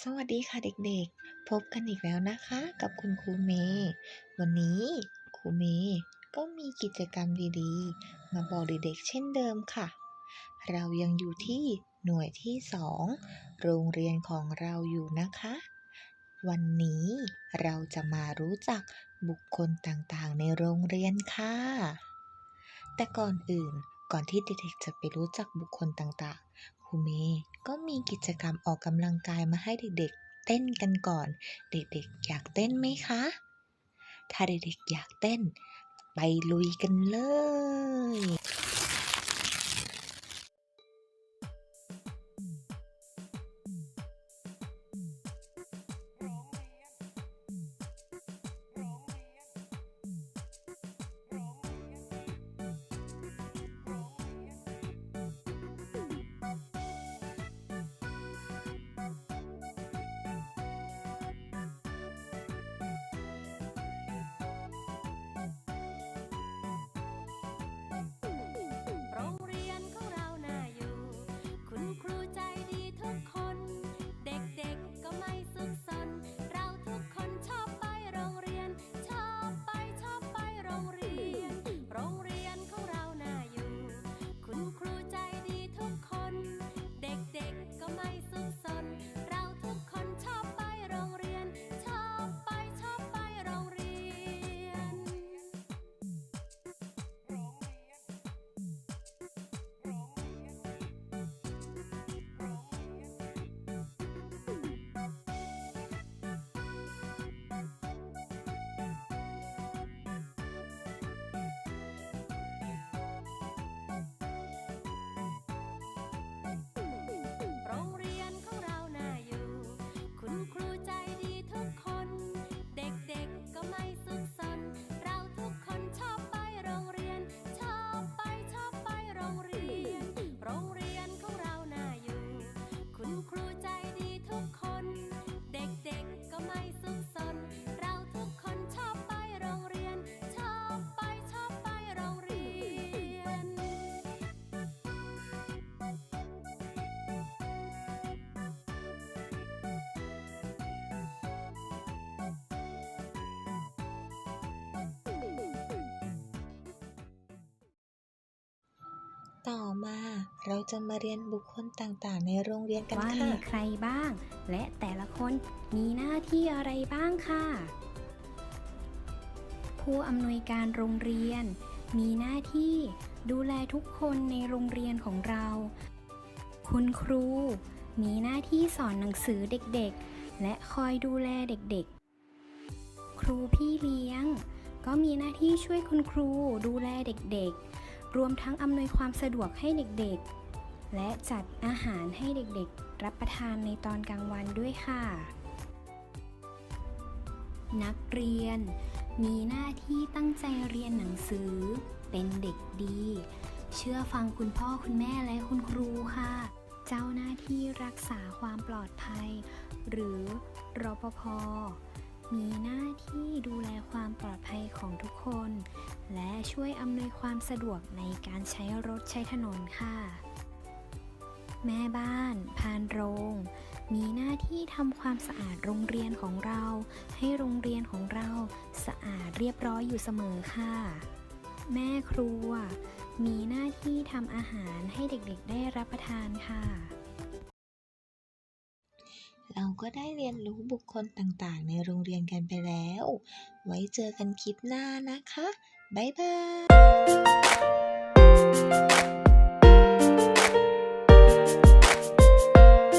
สวัสดีค่ะเด็กๆ พบกันอีกแล้วนะคะ กับคุณครูเมย์วันนี้ครูเมย์ก็มีกิจกรรมดีๆ มาบอกเด็กๆ เช่นเดิมค่ะ เรายังอยู่ที่หน่วยที่สองโรงเรียนของเราอยู่นะคะ วันนี้เราจะมารู้จักบุคคลต่างๆ ในโรงเรียนค่ะ แต่ก่อนอื่น ก่อนที่เด็กๆจะไปรู้จักบุคคลต่างๆ ครูเมย์ก็มีกิจกรรมออกกำลังกายมาให้เด็กๆ เต้นกันก่อน เด็กๆ อยากเต้นไหมคะ ถ้าเด็กๆ อยากเต้น ไปลุยกันเลย ต่อมาเราจะมาเรียนบุคคลต่างๆ ในโรงเรียนกันว่าค่ะ มีใครบ้าง และแต่ละคนมีหน้าที่อะไรบ้างค่ะ ผู้อำนวยการโรงเรียน มีหน้าที่ดูแลทุกคนในโรงเรียนของเรา คุณครู มีหน้าที่สอนหนังสือเด็กๆ และคอยดูแลเด็กๆ ครูพี่เลี้ยง ก็มีหน้าที่ช่วยคุณครูดูแลเด็กๆ รวมทั้งอำนวยความสะดวกให้เด็กๆ และจัดอาหารให้เด็กๆ รับประทานในตอนกลางวันด้วยค่ะ นักเรียน มีหน้าที่ตั้งใจเรียนหนังสือ เป็นเด็กดี เชื่อฟังคุณพ่อคุณแม่และคุณครูค่ะ เจ้าหน้าที่รักษาความปลอดภัย หรือรปภ มีหน้าที่ดูแลความปลอดภัยของทุกคน และช่วยอำนวยความสะดวกในการใช้รถใช้ถนนค่ะ แม่บ้าน พานโรง มีหน้าที่ทำความสะอาดโรงเรียนของเรา ให้โรงเรียนของเราสะอาดเรียบร้อยอยู่เสมอค่ะ แม่ครัว มีหน้าที่ทำอาหารให้เด็กๆได้รับประทานค่ะ เราก็ได้เรียนรู้บุคคลต่างๆ ในโรงเรียนกันไปแล้ว ไว้เจอกันคลิปหน้านะคะ บ๊ายบาย